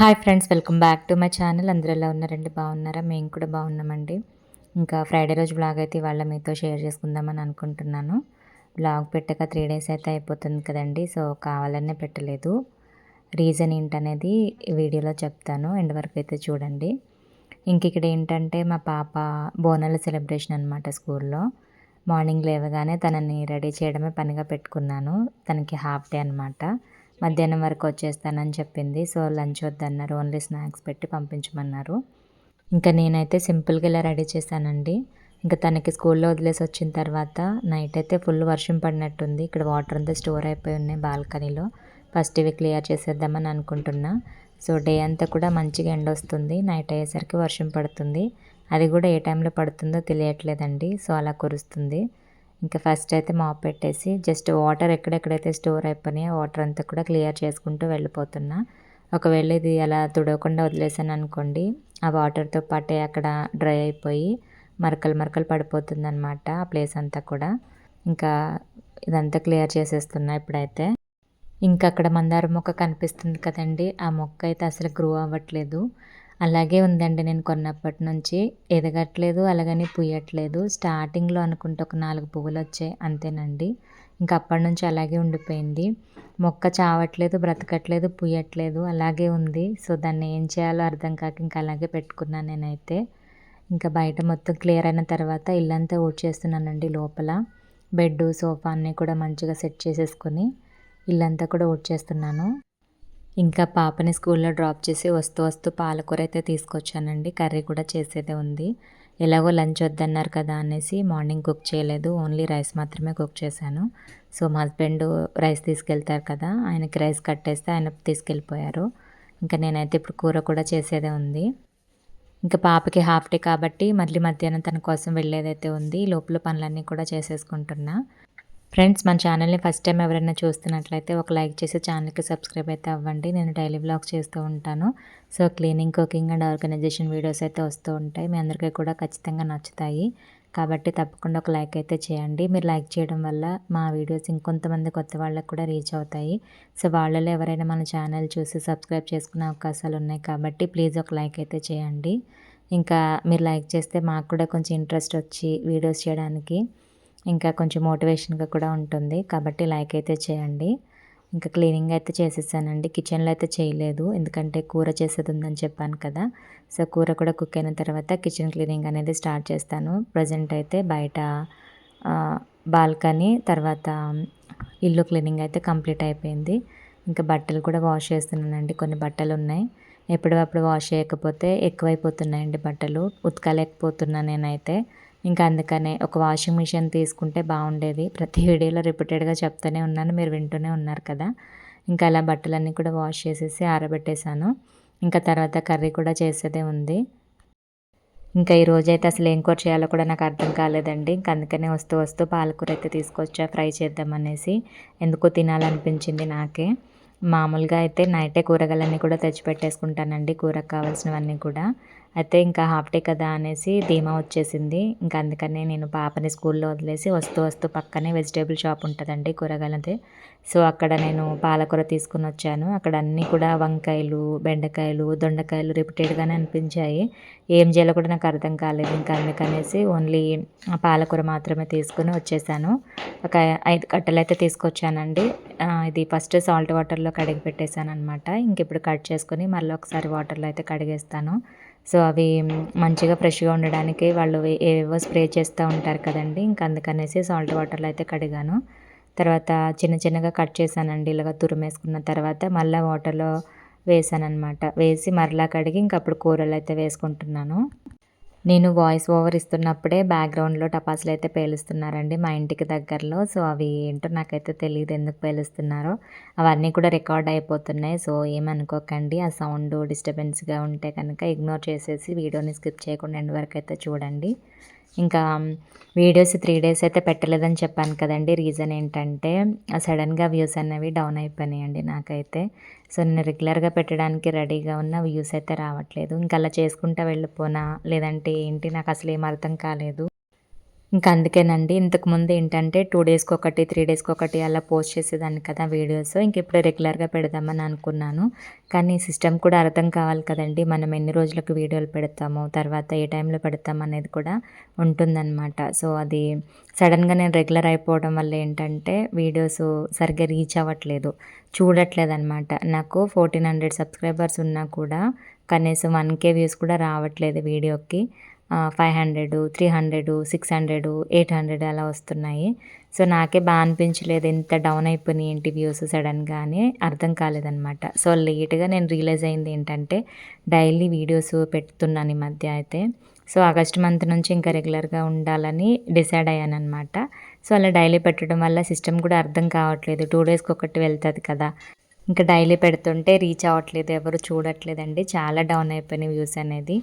Hi friends welcome back to my channel. అందరూ ఎలా ఉన్నారండి? బాగున్నారా? మేము కూడా బాగున్నామండి. ఇంకా ఫ్రైడే రోజు బ్లాగ్ అయితే ఇవాళ మీతో షేర్ చేసుకుందామని అనుకుంటున్నాను. బ్లాగ్ పెట్టక త్రీ డేస్ అయితే అయిపోతుంది కదండి సో కావాలనే పెట్టలేదు. రీజన్ ఏంటనేది వీడియోలో చెప్తాను ఎండ్ వరకు అయితే చూడండి. ఇంక ఇక్కడ ఏంటంటే మా పాప బోనాల సెలబ్రేషన్ అనమాట స్కూల్లో. మార్నింగ్ లేవగానే తనని రెడీ చేయడమే పనిగా పెట్టుకున్నాను. తనకి హాఫ్ డే అనమాట మధ్యాహ్నం వరకు వచ్చేస్తానని చెప్పింది. సో లంచ్ వద్దన్నారు. ఓన్లీ స్నాక్స్ పెట్టి పంపించమన్నారు. ఇంకా నేనైతే సింపుల్గా ఇలా రెడీ చేశానండి. ఇంకా తనకి స్కూల్లో వదిలేసి వచ్చిన తర్వాత నైట్ అయితే ఫుల్ వర్షం పడినట్టుంది. ఇక్కడ వాటర్ అంతా స్టోర్ అయిపోయి ఉన్నాయి బాల్కనీలో. ఫస్ట్ ఇవి క్లియర్ చేసేద్దామని అనుకుంటున్నా. సో డే అంతా కూడా మంచిగా ఎండ వస్తుంది. నైట్ అయ్యేసరికి వర్షం పడుతుంది. అది కూడా ఏ టైంలో పడుతుందో తెలియట్లేదండి. సో అలా కురుస్తుంది. ఇంకా ఫస్ట్ అయితే మాప్ పెట్టేసి జస్ట్ వాటర్ ఎక్కడెక్కడైతే స్టోర్ అయిపోయినాయో వాటర్ అంతా కూడా క్లియర్ చేసుకుంటూ వెళ్ళిపోతున్నా. ఒకవేళ ఇది అలా తుడవకుండా వదిలేసాను అనుకోండి ఆ వాటర్తో పాటే అక్కడ డ్రై అయిపోయి మరకలు మరకలు పడిపోతుందన్నమాట ఆ ప్లేస్ అంతా కూడా. ఇంకా ఇదంతా క్లియర్ చేసేస్తున్నా ఇప్పుడైతే. ఇంకా అక్కడ మందార మొక్క కనిపిస్తుంది కదండి ఆ మొక్క అయితే అసలు గ్రో అవ్వట్లేదు. అలాగే ఉందండి నేను కొన్నప్పటి నుంచి. ఎదగట్లేదు అలాగని పుయ్యట్లేదు. స్టార్టింగ్లో అనుకుంటే ఒక నాలుగు పువ్వులు వచ్చాయి అంతేనండి. ఇంకా అప్పటి నుంచి అలాగే ఉండిపోయింది. మొక్క చావట్లేదు బ్రతకట్లేదు పుయ్యట్లేదు అలాగే ఉంది. సో దాన్ని ఏం చేయాలో అర్థం కాక ఇంకా అలాగే పెట్టుకున్నాను నేనైతే. ఇంకా బయట మొత్తం క్లియర్ అయిన తర్వాత ఇల్లంతా ఊడ్చేస్తున్నానండి లోపల. బెడ్ సోఫా అన్నీ కూడా మంచిగా సెట్ చేసేసుకొని ఇల్లంతా కూడా ఊడ్చేస్తున్నాను. ఇంకా పాపని స్కూల్లో డ్రాప్ చేసి వస్తూ వస్తూ పాలకూర అయితే తీసుకొచ్చానండి. కర్రీ కూడా చేసేదే ఉంది. ఎలాగో లంచ్ వద్దన్నారు కదా అనేసి మార్నింగ్ కుక్ చేయలేదు. ఓన్లీ రైస్ మాత్రమే కుక్ చేశాను. సో మా హస్బెండ్ రైస్ తీసుకెళ్తారు కదా ఆయనకి రైస్ కట్టేస్తే ఆయన తీసుకెళ్ళిపోయారు. ఇంకా నేనైతే ఇప్పుడు కూర కూడా చేసేదే ఉంది. ఇంకా పాపకి హాఫ్ డే కాబట్టి మళ్ళీ మధ్యాహ్నం తన కోసం వెళ్ళేదైతే ఉంది లోపల పనులన్నీ కూడా చేసేసుకుంటున్నా. ఫ్రెండ్స్ మన ఛానల్ని ఫస్ట్ టైం ఎవరైనా చూస్తున్నట్లయితే ఒక లైక్ చేసి ఛానల్కి సబ్స్క్రైబ్ అయితే అవ్వండి. నేను డైలీ బ్లాగ్స్ చేస్తూ ఉంటాను. So cleaning cooking and organisation videos అయితే వస్తూ ఉంటాయి. మీ అందరికీ కూడా ఖచ్చితంగా నచ్చుతాయి. కాబట్టి తప్పకుండా ఒక లైక్ అయితే చేయండి. మీరు లైక్ చేయడం వల్ల మా వీడియోస్ ఇంకొంతమంది కొత్త వాళ్ళకి కూడా రీచ్ అవుతాయి. సో వాళ్ళలో ఎవరైనా మన ఛానల్ చూసి సబ్స్క్రైబ్ చేసుకునే అవకాశాలు ఉన్నాయి కాబట్టి ప్లీజ్ ఒక లైక్ అయితే చేయండి. ఇంకా మీరు లైక్ చేస్తే మాకు కూడా కొంచెం ఇంట్రెస్ట్ వచ్చి వీడియోస్ చేయడానికి. ఇంకా కొంచెం మోటివేషన్గా కూడా ఉంటుంది. కాబట్టి లైక్ అయితే చేయండి. ఇంకా క్లీనింగ్ అయితే చేసేసానండి. కిచెన్లో అయితే చేయలేదు. ఎందుకంటే కూర చేసేది ఉందని చెప్పాను కదా. సో కూర కూడా కుక్ అయిన తర్వాత కిచెన్ క్లీనింగ్ అనేది స్టార్ట్ చేస్తాను. ప్రజెంట్ అయితే బయట బాల్కనీ తర్వాత ఇల్లు క్లీనింగ్ అయితే కంప్లీట్ అయిపోయింది. ఇంకా బట్టలు కూడా వాష్ చేస్తున్నానండి. కొన్ని బట్టలు ఉన్నాయి. ఎప్పుడప్పుడు వాష్ చేయకపోతే ఎక్కువైపోతున్నాయండి బట్టలు. ఉతకలేకపోతున్నా నేనైతే. ఇంకా అందుకనే ఒక వాషింగ్ మిషన్ తీసుకుంటే బాగుండేది. ప్రతి వీడియోలో రిపీటెడ్గా చెప్తూనే ఉన్నాను. మీరు వింటూనే ఉన్నారు కదా. ఇంకా అలా బట్టలన్నీ కూడా వాష్ చేసేసి ఆరబెట్టేశాను. ఇంకా తర్వాత కర్రీ కూడా చేసేదే ఉంది. ఇంకా ఈ రోజైతే అసలు ఏం కూర చేయాలో కూడా నాకు అర్థం కాలేదండి. ఇంకా అందుకనే వస్తూ వస్తూ పాలకూర అయితే తీసుకొచ్చా ఫ్రై చేద్దామనేసి. ఎందుకో తినాలనిపించింది నాకే. మామూలుగా అయితే నైటే కూరగాయలన్నీ కూడా తెచ్చిపెట్టేసుకుంటానండి. కూరకు కావాల్సినవన్నీ కూడా. అయితే ఇంకా హాఫ్ డే కదా అనేసి ధీమా వచ్చేసింది. ఇంకా అందుకనే నేను పాపని స్కూల్లో వదిలేసి వస్తూ వస్తూ పక్కనే వెజిటేబుల్ షాప్ ఉంటుందండి కూరగాయలది. సో అక్కడ నేను పాలకూర తీసుకుని వచ్చాను. అక్కడ అన్నీ కూడా వంకాయలు బెండకాయలు దొండకాయలు రిపీటెడ్గానే అనిపించాయి. ఏం చేయాలో కూడా నాకు అర్థం కాలేదు. ఇంకా అందుకనేసి ఓన్లీ పాలకూర మాత్రమే తీసుకుని వచ్చేసాను. ఒక ఐదు కట్టలు అయితే తీసుకొచ్చానండి. ఇది ఫస్ట్ సాల్ట్ వాటర్లో కడిగి పెట్టేశాను అనమాట ఇంక ఇప్పుడు కట్ చేసుకొని మళ్ళీ ఒకసారి వాటర్లో అయితే కడిగేస్తాను. సో అవి మంచిగా ఫ్రెష్గా ఉండడానికి వాళ్ళు ఏవేవో స్ప్రే చేస్తూ ఉంటారు కదండి. ఇంకా అందుకనేసి సాల్ట్ వాటర్లో అయితే కడిగాను. తర్వాత చిన్న చిన్నగా కట్ చేశానండి. ఇలాగ తురిమేసుకున్న తర్వాత మళ్ళీ వాటర్లో వేసాను అనమాట వేసి మరలా కడిగి ఇంక అప్పుడు కూరలు అయితే వేసుకుంటున్నాను. నేను వాయిస్ ఓవర్ ఇస్తున్నప్పుడే బ్యాక్గ్రౌండ్లో టపాసులు అయితే పేలుస్తున్నారండి మా ఇంటికి దగ్గరలో. సో అవి ఏంటో నాకైతే తెలియదు ఎందుకు పేలుస్తున్నారో. అవన్నీ కూడా రికార్డ్ అయిపోతున్నాయి. సో ఏమనుకోకండి. ఆ సౌండ్ డిస్టర్బెన్స్గా ఉంటే కనుక ఇగ్నోర్ చేసేసి వీడియోని స్కిప్ చేయకుండా ఎండ్ వరకు అయితే చూడండి. ఇంకా వీడియోస్ త్రీ డేస్ అయితే పెట్టలేదని చెప్పాను కదండి. రీజన్ ఏంటంటే సడన్గా వ్యూస్ అనేవి డౌన్ అయిపోయినాయండి నాకైతే. సో నేను రెగ్యులర్గా పెట్టడానికి రెడీగా ఉన్న వ్యూస్ అయితే రావట్లేదు. ఇంకా అలా చేసుకుంటా వెళ్ళిపోనా లేదంటే ఏంటి నాకు అసలు ఏం అర్థం కాలేదు. ఇంకా అందుకేనండి ఇంతకుముందు ఏంటంటే టూ డేస్కి ఒకటి త్రీ డేస్కి ఒకటి అలా పోస్ట్ చేసేదాన్ని కదా వీడియోస్. ఇంక ఇప్పుడు రెగ్యులర్గా పెడదామని అనుకున్నాను. కానీ సిస్టమ్ కూడా అర్థం కావాలి కదండి. మనం ఎన్ని రోజులకు వీడియోలు పెడతాము తర్వాత ఏ టైంలో పెడతాం అనేది కూడా ఉంటుందన్నమాట. సో అది సడన్గా నేను రెగ్యులర్ అయిపోవడం వల్ల ఏంటంటే వీడియోస్ సరిగ్గా రీచ్ అవ్వట్లేదు. చూడట్లేదు అనమాట నాకు ఫోర్టీన్ హండ్రెడ్ సబ్స్క్రైబర్స్ ఉన్నా కూడా కనీసం వన్ కే వ్యూస్ కూడా రావట్లేదు వీడియోకి. Five hundred three hundred six hundred eight hundred అలా వస్తున్నాయి. సో నాకే బాగా అనిపించలేదు ఎంత డౌన్ అయిపోయినాయి ఏంటి వ్యూస్ సడన్గా అని అర్థం కాలేదనమాట సో లేట్గా నేను రియలైజ్ అయింది ఏంటంటే డైలీ వీడియోస్ పెడుతున్నాను ఈ మధ్య అయితే. సో ఆగస్ట్ మంత్ నుంచి ఇంకా రెగ్యులర్గా ఉండాలని డిసైడ్ అయ్యాను అనమాట సో అలా డైలీ పెట్టడం వల్ల సిస్టమ్ కూడా అర్థం కావట్లేదు. టూ డేస్కి ఒకటి వెళ్తుంది కదా. ఇంకా డైలీ పెడుతుంటే రీచ్ అవ్వట్లేదు ఎవరు చూడట్లేదండి. చాలా డౌన్ అయిపోయినాయి వ్యూస్ అనేది.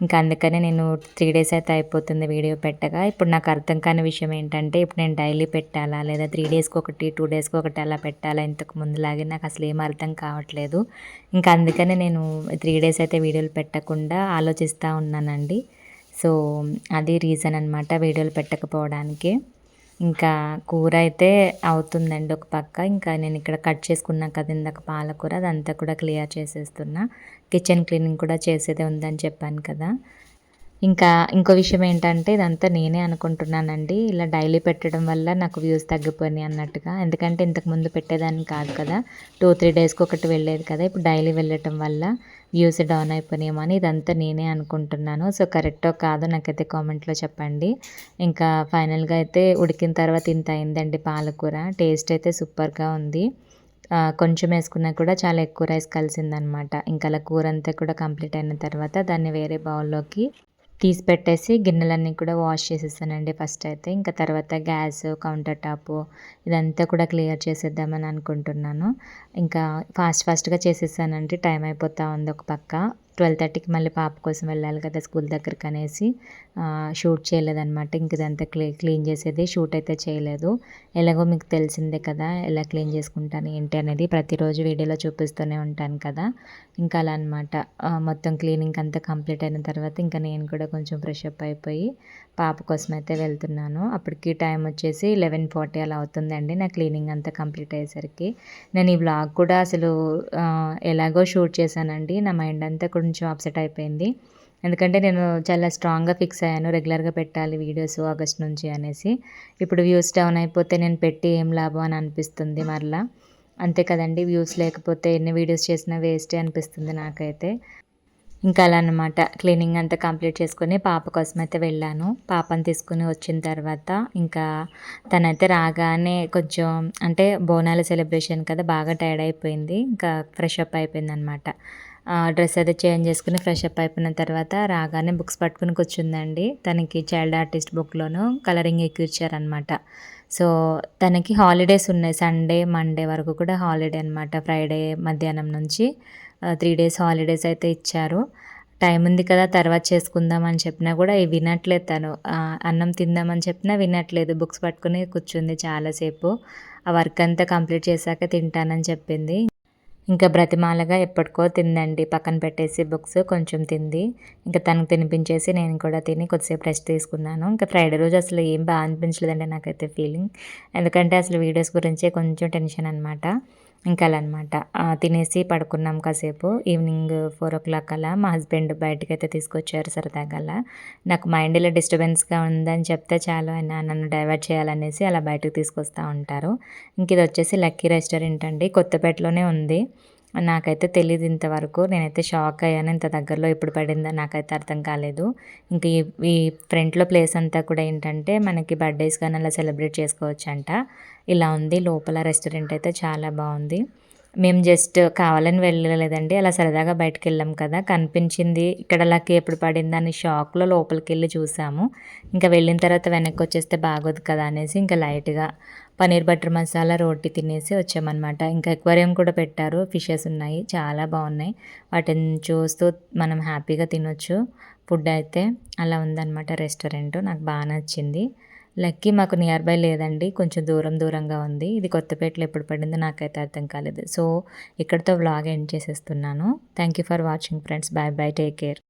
ఇంకా అందుకనే నేను త్రీ డేస్ అయితే అయిపోతుంది వీడియో పెట్టగా. ఇప్పుడు నాకు అర్థం కాని విషయం ఏంటంటే ఇప్పుడు నేను డైలీ పెట్టాలా? లేదా త్రీ డేస్కి ఒకటి టూ డేస్కి ఒకటి అలా పెట్టాలా? ఇంతకు ముందులాగే నాకు అసలు ఏం అర్థం కావట్లేదు. ఇంకా అందుకనే నేను త్రీ డేస్ అయితే వీడియోలు పెట్టకుండా ఆలోచిస్తూ ఉన్నానండి. సో అది రీజన్ అనమాట వీడియోలు పెట్టకపోవడానికి. ఇంకా కూర అయితే అవుతుందండి ఒక పక్క. ఇంకా నేను ఇక్కడ కట్ చేసుకున్నా కదా ఇందాక పాలకూర అదంతా కూడా క్లియర్ చేసేస్తున్నా. కిచెన్ క్లీనింగ్ కూడా చేసేదే ఉందని చెప్పాను కదా. ఇంకా ఇంకో విషయం ఏంటంటే ఇదంతా నేనే అనుకుంటున్నానండి. ఇలా డైలీ పెట్టడం వల్ల నాకు వ్యూస్ తగ్గిపోయినాయి అన్నట్టుగా. ఎందుకంటే ఇంతకుముందు పెట్టేదాన్ని కాదు కదా. టూ త్రీ డేస్కి ఒకటి వెళ్ళేది కదా. ఇప్పుడు డైలీ వెళ్ళటం వల్ల వ్యూస్ డౌన్ అయిపోయినాయేమో అని ఇదంతా నేనే అనుకుంటున్నాను. సో కరెక్టో కాదో నాకైతే కామెంట్లో చెప్పండి. ఇంకా ఫైనల్గా అయితే ఉడికిన తర్వాత ఇంత అయిందండి పాలకూర. టేస్ట్ అయితే సూపర్గా ఉంది. కొంచెం వేసుకున్నా కూడా చాలా ఎక్కువ రైస్ కలిసిందనమాట ఇంకా అలా కూర అంతా కూడా కంప్లీట్ అయిన తర్వాత దాన్ని వేరే బౌల్లోకి తీసి పెట్టేసి గిన్నెలన్నీ కూడా వాష్ చేసేసానండి ఫస్ట్ అయితే. ఇంకా తర్వాత గ్యాస్ కౌంటర్ టాప్ ఇదంతా కూడా క్లియర్ చేసేద్దామని అనుకుంటున్నాను. ఇంకా ఫాస్ట్ ఫాస్ట్గా చేసేసానండి. టైం అయిపోతా ఉంది ఒక పక్క. ట్వెల్వ్ థర్టీకి మళ్ళీ పాప కోసం వెళ్ళాలి కదా స్కూల్ దగ్గరికి అనేసి షూట్ చేయలేదన్నమాట. ఇంక ఇదంతా క్లీ క్లీన్ చేసేది షూట్ అయితే చేయలేదు. ఎలాగో మీకు తెలిసిందే కదా ఎలా క్లీన్ చేసుకుంటాను ఏంటి అనేది ప్రతిరోజు వీడియోలో చూపిస్తూనే ఉంటాను కదా. ఇంకా అలా అనమాట మొత్తం క్లీనింగ్ అంతా కంప్లీట్ అయిన తర్వాత ఇంకా నేను కూడా కొంచెం ఫ్రెష్ అప్ అయిపోయి పాప కోసం అయితే వెళ్తున్నాను. అప్పటికి టైం వచ్చేసి లెవెన్ ఫార్టీ అలా అవుతుందండి నా క్లీనింగ్ అంతా కంప్లీట్ అయ్యేసరికి. నేను ఈ వ్లాగ్ కూడా అసలు ఎలాగో షూట్ చేశానండి. నా మైండ్ అంతా కూడా కొంచెం అప్సెట్ అయిపోయింది. ఎందుకంటే నేను చాలా స్ట్రాంగ్గా ఫిక్స్ అయ్యాను. రెగ్యులర్గా పెట్టాలి వీడియోస్ ఆగస్ట్ నుంచి అనేసి. ఇప్పుడు వ్యూస్ డౌన్ అయిపోతే నేను పెట్టి ఏం లాభం అని అనిపిస్తుంది మరలా. అంతే కదండి వ్యూస్ లేకపోతే ఎన్ని వీడియోస్ చేసినా వేస్టే అనిపిస్తుంది నాకైతే. ఇంకా అలా అనమాట క్లీనింగ్ అంతా కంప్లీట్ చేసుకొని పాప కోసం అయితే వెళ్ళాను. పాపను తీసుకుని వచ్చిన తర్వాత ఇంకా తనైతే రాగానే కొంచెం అంటే బోనాల సెలబ్రేషన్ కదా బాగా టైర్డ్ అయిపోయింది. ఇంకా ఫ్రెష్ అప్ అయిపోయింది అనమాట డ్రెస్ అయితే చేంజ్ చేసుకుని ఫ్రెష్ అప్ అయిపోయిన తర్వాత రాగానే బుక్స్ పట్టుకుని కూర్చుందండి. తనకి చైల్డ్ ఆర్టిస్ట్ బుక్లోనూ కలరింగ్ ఎక్కిచ్చారనమాట సో తనకి హాలిడేస్ ఉన్నాయి. సండే మండే వరకు కూడా హాలిడే అనమాట ఫ్రైడే మధ్యాహ్నం నుంచి త్రీ డేస్ హాలిడేస్ అయితే ఇచ్చారు. టైం ఉంది కదా తర్వాత చేసుకుందామని చెప్పినా కూడా వినట్లేదు తను. అన్నం తిందామని చెప్పినా వినట్లేదు. బుక్స్ పట్టుకుని కూర్చుంది చాలాసేపు. ఆ వర్క్ అంతా కంప్లీట్ చేశాక తింటానని చెప్పింది. ఇంకా బ్రతిమాలగా ఎప్పటికో తిందండి. పక్కన పెట్టేసి బుక్స్ కొంచెం తింది. ఇంకా తనకు తినిపించేసి నేను కూడా తిని కొద్దిసేపు రెస్ట్ తీసుకున్నాను. ఇంకా ఫ్రైడే రోజు అసలు ఏం బాగా అనిపించలేదండి నాకైతే ఫీలింగ్ ఎందుకంటే అసలు వీడియోస్ గురించే కొంచెం టెన్షన్ అనమాట ఇంకా అలా అనమాట తినేసి పడుకున్నాం కాసేపు. ఈవినింగ్ ఫోర్ ఓ క్లాక్ అలా మా హస్బెండ్ బయటకు అయితే తీసుకొచ్చారు సరదాగా అలా నాకు మైండ్లో డిస్టర్బెన్స్గా ఉందని చెప్తే చాలు ఆయన నన్ను డైవర్ట్ చేయాలనేసి అలా బయటకు తీసుకొస్తూ ఉంటారు. ఇంక ఇది వచ్చేసి లక్కీ రెస్టారెంట్ అండి. కొత్తపేటలోనే ఉంది. నాకైతే తెలియదు ఇంతవరకు. నేనైతే షాక్ అయ్యాను ఇంత దగ్గరలో ఎప్పుడు పడిందో నాకైతే అర్థం కాలేదు. ఇంక ఈ ఈ ఫ్రంట్లో ప్లేస్ అంతా కూడా ఏంటంటే మనకి బర్త్డేస్ కానీ అలా సెలబ్రేట్ చేసుకోవచ్చు అంట ఇలా ఉంది. లోపల రెస్టారెంట్ అయితే చాలా బాగుంది. మేము జస్ట్ కావాలని వెళ్ళలేదండి. అలా సరదాగా బయటకు వెళ్ళాం కదా. కనిపించింది ఇక్కడ లక్కీ ఎప్పుడు పడిందని షాక్లో లోపలికి వెళ్ళి చూసాము. ఇంకా వెళ్ళిన తర్వాత వెనక్కి వచ్చేస్తే బాగోదు కదా అనేసి ఇంకా లైట్గా పనీర్ బటర్ మసాలా రోటీ తినేసి వచ్చామన్నమాట. ఇంకా ఎక్వేరియం కూడా పెట్టారు. ఫిషెస్ ఉన్నాయి. చాలా బాగున్నాయి. వాటిని చూస్తూ మనం హ్యాపీగా తినొచ్చు. ఫుడ్ అయితే అలా ఉందన్నమాట రెస్టారెంట్. నాకు బాగా నచ్చింది. లక్కీ మాకు నియర్ బై లేదండి. కొంచెం దూరం దూరంగా ఉంది. ఇది కొత్తపేటలో ఎప్పుడు పడిందో నాకైతే అర్థం కాలేదు. సో ఇక్కడితో వ్లాగ్ ఎండ్ చేసేస్తున్నాను. Thank you for watching friends. Bye bye. Take care.